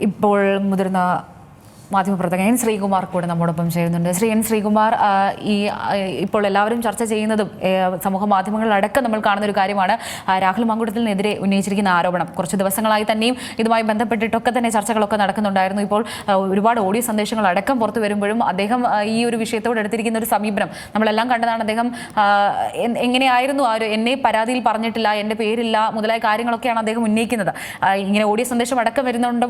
ഇപ്പോൾ മുതിർന്ന മാധ്യമപ്രവർത്തകൻ ശ്രീകുമാർ കൂടെ നമ്മോടൊപ്പം ചേരുന്നുണ്ട്. ശ്രീ എൻ ശ്രീകുമാർ ഈ ഇപ്പോൾ എല്ലാവരും ചർച്ച ചെയ്യുന്നതും സമൂഹ മാധ്യമങ്ങളിലടക്കം നമ്മൾ കാണുന്ന ഒരു കാര്യമാണ് രാഹുൽ മാങ്കുട്ടത്തിനെതിരെ ഉന്നയിച്ചിരിക്കുന്ന ആരോപണം. കുറച്ച് ദിവസങ്ങളായി തന്നെയും ഇതുമായി ബന്ധപ്പെട്ടിട്ടൊക്കെ തന്നെ ചർച്ചകളൊക്കെ നടക്കുന്നുണ്ടായിരുന്നു. ഇപ്പോൾ ഒരുപാട് ഓഡിയോ സന്ദേശങ്ങൾ അടക്കം പുറത്തു വരുമ്പോഴും അദ്ദേഹം ഈ ഒരു വിഷയത്തോട് എടുത്തിരിക്കുന്ന ഒരു സമീപനം നമ്മളെല്ലാം കണ്ടതാണ്. അദ്ദേഹം എങ്ങനെയായിരുന്നു ആ ഒരു എന്നെ പരാതിയിൽ പറഞ്ഞിട്ടില്ല എന്റെ പേരില്ല മുതലായ കാര്യങ്ങളൊക്കെയാണ് അദ്ദേഹം ഉന്നയിക്കുന്നത്. ഇങ്ങനെ ഓഡിയോ സന്ദേശം അടക്കം വരുന്നുണ്ട്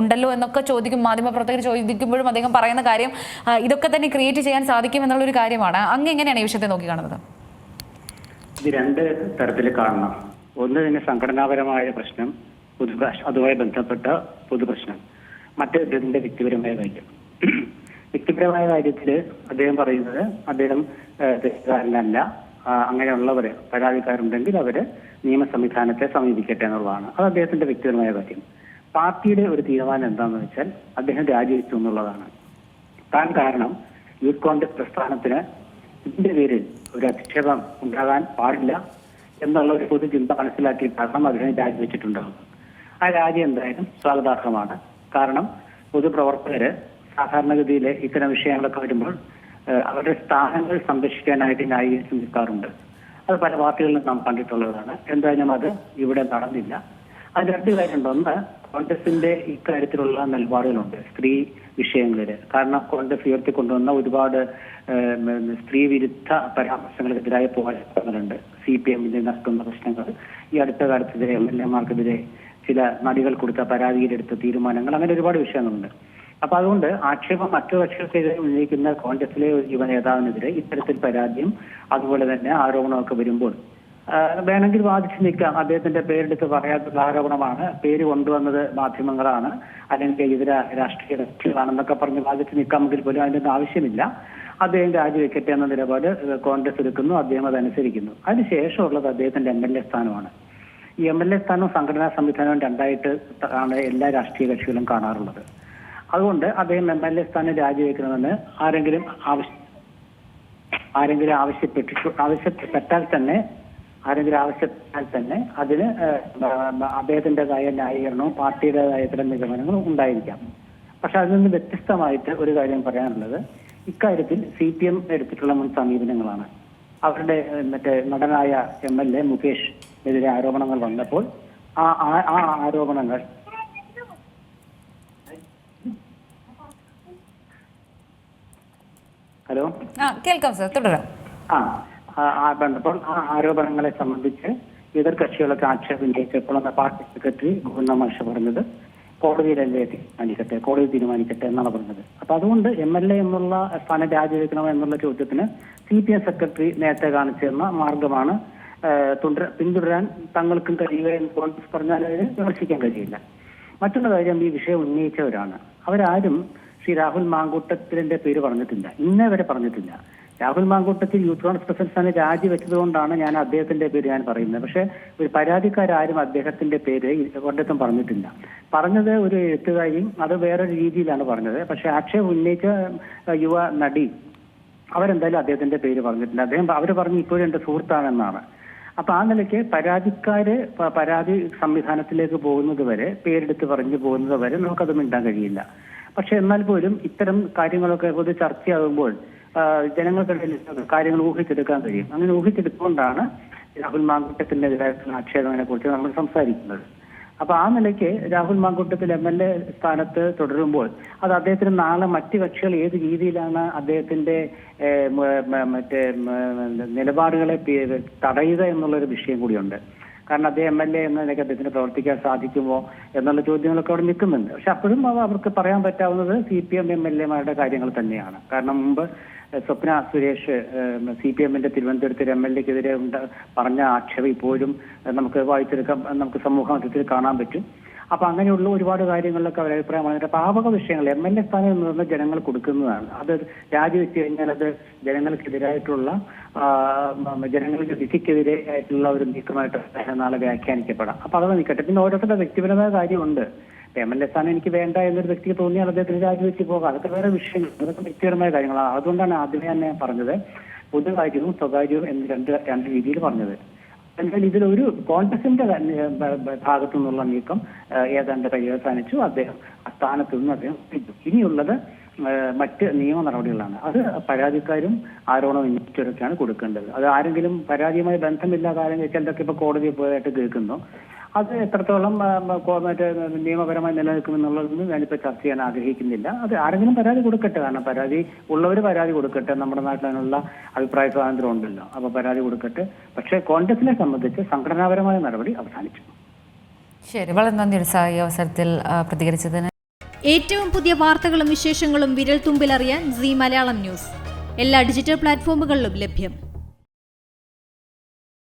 ഉണ്ടല്ലോ എന്നൊക്കെ ചോദിക്കും മാധ്യമപ്രവർത്തകർ ചോദിക്കുമ്പോഴും അദ്ദേഹം പറയുന്ന കാര്യം ഇതൊക്കെ തന്നെ ക്രിയേറ്റ് ചെയ്യാൻ സാധിക്കും എന്നുള്ളൊരു കാര്യമാണ്. അങ്ങ് എങ്ങനെയാണ് ഈ വിഷയത്തെ നോക്കി കാണുന്നത് ഇത് രണ്ട് തരത്തിൽ കാണണം. ഒന്ന് തന്നെ സംഘടനാപരമായ പ്രശ്നം പൊതു അതുമായി ബന്ധപ്പെട്ട പൊതുപ്രശ്നം മറ്റേ അദ്ദേഹത്തിന്റെ വ്യക്തിപരമായ കാര്യം. വ്യക്തിപരമായ കാര്യത്തിൽ അദ്ദേഹം പറയുന്നത് അദ്ദേഹം തെറ്റുകാരനല്ല അങ്ങനെയുള്ളവര് പരാതിക്കാരുണ്ടെങ്കിൽ അവർ നിയമ സംവിധാനത്തെ സമീപിക്കട്ടെ എന്നുള്ളതാണ്. അത് അദ്ദേഹത്തിന്റെ വ്യക്തിപരമായ കാര്യം. പാർട്ടിയുടെ ഒരു തീരുമാനം എന്താണെന്ന് വെച്ചാൽ അദ്ദേഹം രാജിവെച്ചു എന്നുള്ളതാണ്. താൻ കാരണം യൂത്ത് കോൺഗ്രസ് പ്രസ്ഥാനത്തിന് ഇതിന്റെ പേരിൽ ഒരു അധിക്ഷേപം ഉണ്ടാകാൻ പാടില്ല എന്നുള്ള ഒരു പൊതു ചിന്ത മനസ്സിലാക്കി കാരണം അദ്ദേഹം രാജിവെച്ചിട്ടുണ്ടാകും. ആ രാജി എന്തായാലും സ്വാഗതാർഹമാണ്. കാരണം പൊതുപ്രവർത്തകര് സാധാരണഗതിയിൽ ഇത്തരം വിഷയങ്ങളൊക്കെ വരുമ്പോൾ അവരുടെ സ്ഥാനങ്ങൾ സംരക്ഷിക്കാനായിട്ട് ന്യായീകരിച്ച് നിൽക്കാറുണ്ട്. അത് പല പാർട്ടികളിലും നാം കണ്ടിട്ടുള്ളതാണ്. എന്തായാലും അത് ഇവിടെ നടന്നില്ല. അത് രണ്ട് കാര്യമുണ്ട്. ഒന്ന് കോൺഗ്രസിന്റെ ഇക്കാര്യത്തിലുള്ള നിലപാടുകളുണ്ട് സ്ത്രീ വിഷയങ്ങളിൽ കാരണം കോൺഗ്രസ് ഉയർത്തിക്കൊണ്ടുവന്ന ഒരുപാട് സ്ത്രീ വിരുദ്ധ പരാമർശങ്ങൾക്കെതിരായ പോരാട്ടങ്ങളുണ്ട്. സി പി എമ്മിന്റെ നടക്കുന്ന പ്രശ്നങ്ങൾ ഈ അടുത്ത കാലത്തെതിരെ എം എൽ എമാർക്കെതിരെ ചില നടികൾ കൊടുത്ത പരാതിയിലെടുത്ത തീരുമാനങ്ങൾ അങ്ങനെ ഒരുപാട് വിഷയങ്ങളുണ്ട്. അപ്പൊ അതുകൊണ്ട് ആക്ഷേപം മറ്റു കക്ഷികൾക്കെതിരെ ഉന്നയിക്കുന്ന കോൺഗ്രസിലെ ഒരു യുവ നേതാവിനെതിരെ ഇത്തരത്തിൽ പരാതിയും അതുപോലെ തന്നെ ആരോപണമൊക്കെ വരുമ്പോൾ വേണമെങ്കിൽ വാദിച്ചു നിൽക്കാം. അദ്ദേഹത്തിന്റെ പേരെടുത്ത് പറയാത്തുള്ള ആരോപണമാണ്. പേര് കൊണ്ടുവന്നത് മാധ്യമങ്ങളാണ്. അല്ലെങ്കിൽ ഇതര രാഷ്ട്രീയ കക്ഷികളാണെന്നൊക്കെ പറഞ്ഞ് വാദിച്ചു നിൽക്കാമെങ്കിൽ പോലും ഒന്നും ആവശ്യമില്ല. അദ്ദേഹം രാജിവെക്കട്ടെ എന്ന നിലപാട് കോൺഗ്രസ് എടുക്കുന്നു. അദ്ദേഹം അതനുസരിക്കുന്നു. അതിനുശേഷമുള്ളത് അദ്ദേഹത്തിന്റെ എം എൽ എ സ്ഥാനമാണ്. ഈ എം എൽ എ സ്ഥാനവും സംഘടനാ സംവിധാനവും രണ്ടായിട്ട് ആണ് എല്ലാ രാഷ്ട്രീയ കക്ഷികളും കാണാറുള്ളത്. അതുകൊണ്ട് അദ്ദേഹം എം എൽ എ സ്ഥാനം രാജിവെക്കണമെന്ന് ആരെങ്കിലും ആവശ്യ ആരെങ്കിലും ആവശ്യപ്പെട്ടിട്ടു ആവശ്യപ്പെട്ടാൽ തന്നെ ആരെങ്കിലും ആവശ്യപ്പെട്ടാൽ തന്നെ അതിന് അദ്ദേഹത്തിന്റെതായ ന്യായീകരണവും പാർട്ടിയുടേതായ ഇത്തരം നിഗമനങ്ങളും ഉണ്ടായിരിക്കാം. പക്ഷെ അതിൽ നിന്ന് വ്യത്യസ്തമായിട്ട് ഒരു കാര്യം പറയാനുള്ളത് ഇക്കാര്യത്തിൽ സി പി എം എടുത്തിട്ടുള്ള മുൻ സമീപനങ്ങളാണ്. അവരുടെ മറ്റേ നടനായ എം എൽ എ മുകേഷ് എതിരെ ആരോപണങ്ങൾ വന്നപ്പോൾ ആ ആ- ആരോപണങ്ങൾ ഹലോ? കേൾക്കാം സർ. തുടരാം. ആ ആ- ആ ആരോപണങ്ങളെ സംബന്ധിച്ച് എതിർ കക്ഷികളൊക്കെ ആക്ഷേപം ഉന്നയിച്ചപ്പോൾ അന്ന് പാർട്ടി സെക്രട്ടറി ഗോവിന്ദ മാഷ പറഞ്ഞത് കോടതിയിലല്ലേ തീരുമാനിക്കട്ടെ കോടതി തീരുമാനിക്കട്ടെ എന്നാണ് പറഞ്ഞത്. അപ്പൊ അതുകൊണ്ട് എം എൽ എ എന്നുള്ള സ്ഥാനം രാജിവെക്കണമോ എന്നുള്ള ചോദ്യത്തിന് സി പി എം സെക്രട്ടറി നേരത്തെ കാണിച്ചിരുന്ന മാർഗമാണ് പിന്തുടരാൻ തങ്ങൾക്കും കഴിയുക എന്ന് കോൺഗ്രസ് പറഞ്ഞാൽ അതിന് വിമർശിക്കാൻ കഴിയില്ല. മറ്റുള്ള കാര്യം ഈ വിഷയം ഉന്നയിച്ചവരാണ്. അവരാരും ശ്രീ രാഹുൽ മാങ്കൂട്ടത്തിന്റെ പേര് പറഞ്ഞിട്ടില്ല. ഇന്നേ വരെ പറഞ്ഞിട്ടില്ല. രാഹുൽ മാങ്കൂട്ടത്തിൽ യൂത്ത് കോൺഗ്രസ് പ്രസിഡന്റ് രാജിവെച്ചത് കൊണ്ടാണ് ഞാൻ അദ്ദേഹത്തിന്റെ പേര് ഞാൻ പറയുന്നത്. പക്ഷെ ഒരു പരാതിക്കാരും അദ്ദേഹത്തിന്റെ പേര് ഒരിടത്തും പറഞ്ഞിട്ടില്ല. പറഞ്ഞത് ഒരു എഴുത്തുകാരിയും അത് വേറൊരു രീതിയിലാണ് പറഞ്ഞത്. പക്ഷെ ആക്ഷേപം ഉന്നയിച്ച യുവ നടി അവരെന്തായാലും അദ്ദേഹത്തിന്റെ പേര് പറഞ്ഞിട്ടില്ല. അദ്ദേഹം അവർ പറഞ്ഞു ഇപ്പോഴും എന്റെ സുഹൃത്താണെന്നാണ്. അപ്പൊ ആ നിലയ്ക്ക് പരാതിക്കാര് പരാതി സംവിധാനത്തിലേക്ക് പോകുന്നത് വരെ പേരെടുത്ത് പറഞ്ഞു പോകുന്നത് വരെ നമുക്കത് മിണ്ടാൻ കഴിയില്ല. പക്ഷെ എന്നാൽ പോലും ഇത്തരം കാര്യങ്ങളൊക്കെ പൊതു ചർച്ചയാകുമ്പോൾ ജനങ്ങൾക്കിടയിൽ കാര്യങ്ങൾ ഊഹിച്ചെടുക്കാൻ കഴിയും. അങ്ങനെ ഊഹിച്ചെടുത്തുകൊണ്ടാണ് രാഹുൽ മാങ്കുട്ടത്തിനെതിരായിട്ടുള്ള ആക്ഷേപങ്ങളെ കുറിച്ച് നമ്മൾ സംസാരിക്കുന്നത്. അപ്പൊ ആ നിലയ്ക്ക് Rahul Mankoottathil M L A സ്ഥാനത്ത് തുടരുമ്പോൾ അത് അദ്ദേഹത്തിന് നാളെ മറ്റ് കക്ഷികൾ ഏത് രീതിയിലാണ് അദ്ദേഹത്തിന്റെ മറ്റേ നിലപാടുകളെ തടയുക എന്നുള്ളൊരു വിഷയം കൂടിയുണ്ട്. കാരണം അദ്ദേഹം എം എൽ എ എന്ന നിലയ്ക്ക് അദ്ദേഹത്തിന് പ്രവർത്തിക്കാൻ സാധിക്കുമോ എന്നുള്ള ചോദ്യങ്ങളൊക്കെ അവിടെ നിൽക്കുന്നുണ്ട്. പക്ഷെ അപ്പോഴും അവ അവർക്ക് പറയാൻ പറ്റാവുന്നത് C P M M L എമാരുടെ കാര്യങ്ങൾ തന്നെയാണ്. കാരണം മുമ്പ് സ്വപ്ന സുരേഷ് സി പി എമ്മിന്റെ തിരുവനന്തപുരത്ത് എം എൽ എക്കെതിരെ ഉണ്ട് പറഞ്ഞ ആക്ഷേപം ഇപ്പോഴും നമുക്ക് വായിച്ചെടുക്കാം നമുക്ക് സമൂഹ മധ്യത്തിൽ കാണാൻ പറ്റും. അപ്പൊ അങ്ങനെയുള്ള ഒരുപാട് കാര്യങ്ങളിലൊക്കെ അവർ അഭിപ്രായം പറഞ്ഞിട്ട് പാവക വിഷയങ്ങൾ എം എൽ എ സ്ഥാനം എന്ന് പറഞ്ഞാൽ ജനങ്ങൾ കൊടുക്കുന്നതാണ്. അത് രാജിവെച്ച് കഴിഞ്ഞാൽ അത് ജനങ്ങൾക്കെതിരായിട്ടുള്ള ജനങ്ങൾക്ക് വിധിക്കെതിരെ ആയിട്ടുള്ള ഒരു നീക്കമായിട്ട് നാളെ വ്യാഖ്യാനിക്കപ്പെടാം. അപ്പൊ അത് നിൽക്കട്ടെ പിന്നെ ഓരോരുത്തരുടെ വ്യക്തിപരമായ കാര്യമുണ്ട്. എം എൽ എ സ്ഥാനം എനിക്ക് വേണ്ട എന്നൊരു വ്യക്തിക്ക് തോന്നിയാൽ അദ്ദേഹത്തിന് രാജിവെച്ച് പോകാം. അതൊക്കെ വേറെ വിഷയങ്ങൾ അതൊക്കെ വ്യക്തിപരമായ കാര്യങ്ങളാണ്. അതുകൊണ്ടാണ് ആദ്യമേ തന്നെ പറഞ്ഞത് പൊതുകാര്യവും സ്വകാര്യവും എന്ന് രണ്ട് രണ്ട് രീതിയിൽ പറഞ്ഞത്. എന്നാൽ ഇതിലൊരു കോൺഗ്രസിന്റെ ഭാഗത്തു നിന്നുള്ള നീക്കം ഏതാണ്ട് പര്യവസാനിച്ചു. അദ്ദേഹം സ്ഥാനത്ത് നിന്ന് അദ്ദേഹം. ഇനിയുള്ളത് മറ്റ് നിയമ നടപടികളാണ്. അത് പരാതിക്കാരും ആരോണവും ഇൻസ്റ്റിറ്റ്യൂട്ടൊക്കെയാണ് കൊടുക്കേണ്ടത്. അത് ആരെങ്കിലും പരാതിയുമായി ബന്ധമില്ലാതെ ആരെങ്കിലും ചിലതൊക്കെ ഇപ്പൊ കോടതിയിൽ പോയതായിട്ട് കേൾക്കുന്നു. അത് എത്രത്തോളം മറ്റേ നിയമപരമായി നിലനിൽക്കുമെന്നുള്ളതൊന്നും ഞാനിപ്പോ ചർച്ച ചെയ്യാൻ ആഗ്രഹിക്കുന്നില്ല. അത് ആരെങ്കിലും പരാതി കൊടുക്കട്ടെ. കാരണം പരാതി ഉള്ളവർ പരാതി കൊടുക്കട്ടെ. നമ്മുടെ നാട്ടിൽ അതിനുള്ള അഭിപ്രായ സ്വാതന്ത്ര്യം ഉണ്ടല്ലോ. അപ്പൊ പരാതി കൊടുക്കട്ടെ. പക്ഷേ കോൺഗ്രസിനെ സംബന്ധിച്ച് സംഘടനാപരമായ നടപടി അവസാനിച്ചു. ശരി. വളരെ നന്ദി ഈ അവസരത്തിൽ പ്രതികരിച്ചതിന്. ഏറ്റവും പുതിയ വാർത്തകളും വിശേഷങ്ങളും വിരൽ തുമ്പിലറിയാൻ സി മലയാളം ന്യൂസ്. എല്ലാ ഡിജിറ്റൽ പ്ലാറ്റ്ഫോമുകളിലും ലഭ്യം.